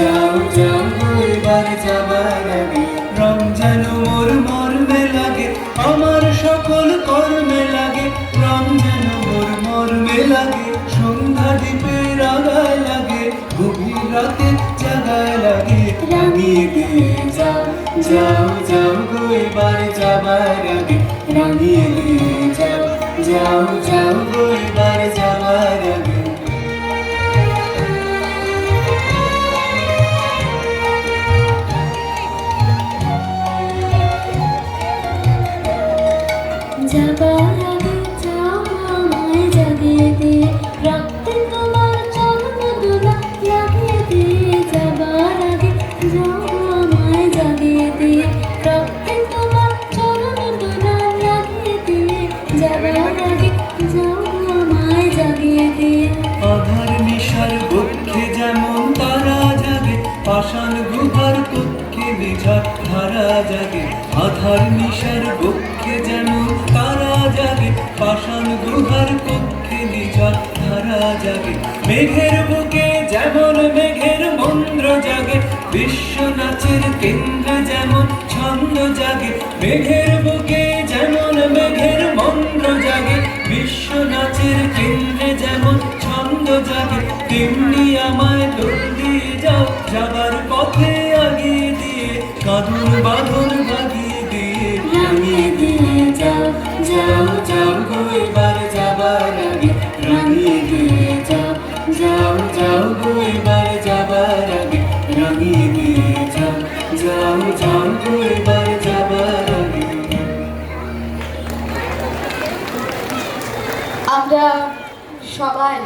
যাও যাও এবার যাবার আগে রমজান মোর মর্মে লাগে আমার সকল কর্মে লাগে। রমজান মোর মর্মে লাগে সন্ধ্যা দ্বীপে রাগায় লাগে গভীর রাতে জাগায় লাগে। রাঙিয়ে দিয়ে যাও যাও যাও গো এবার যাবার আগে। রাঙিয়ে দিয়ে যাও যাও যাও যাবার ধারা জাগে, আধার নিশার বক্ষে যেমন তারা জাগে, পাষাণ গুহার কক্ষে নিঝার ধারা জাগে। মেঘের বুকে যেমন মেঘের মন্দ্র জাগে বিশ্ব নাচের কেন্দ্র যেমন ছন্দ জাগে, মেঘের বুকে যেমন মেঘের মন্দ্র জাগে বিশ্ব নাচের কেন্দ্রে যেমন ছন্দ জাগে, তেমনি আমায় দোল দিয়ে যাও দিয়ে কাঁদুর বাঁধন ভাগিয়ে দিয়ে রাঙিয়ে দিয়ে যাও যাও যাও গো এবার যাবার আগে। রাঙিয়ে দিয়ে যাও যাও যাও গো এবার যাবার আগে। রাঙিয়ে দিয়ে যাও যাও যাও গো এবার যাবার আগে। আমরা সবাই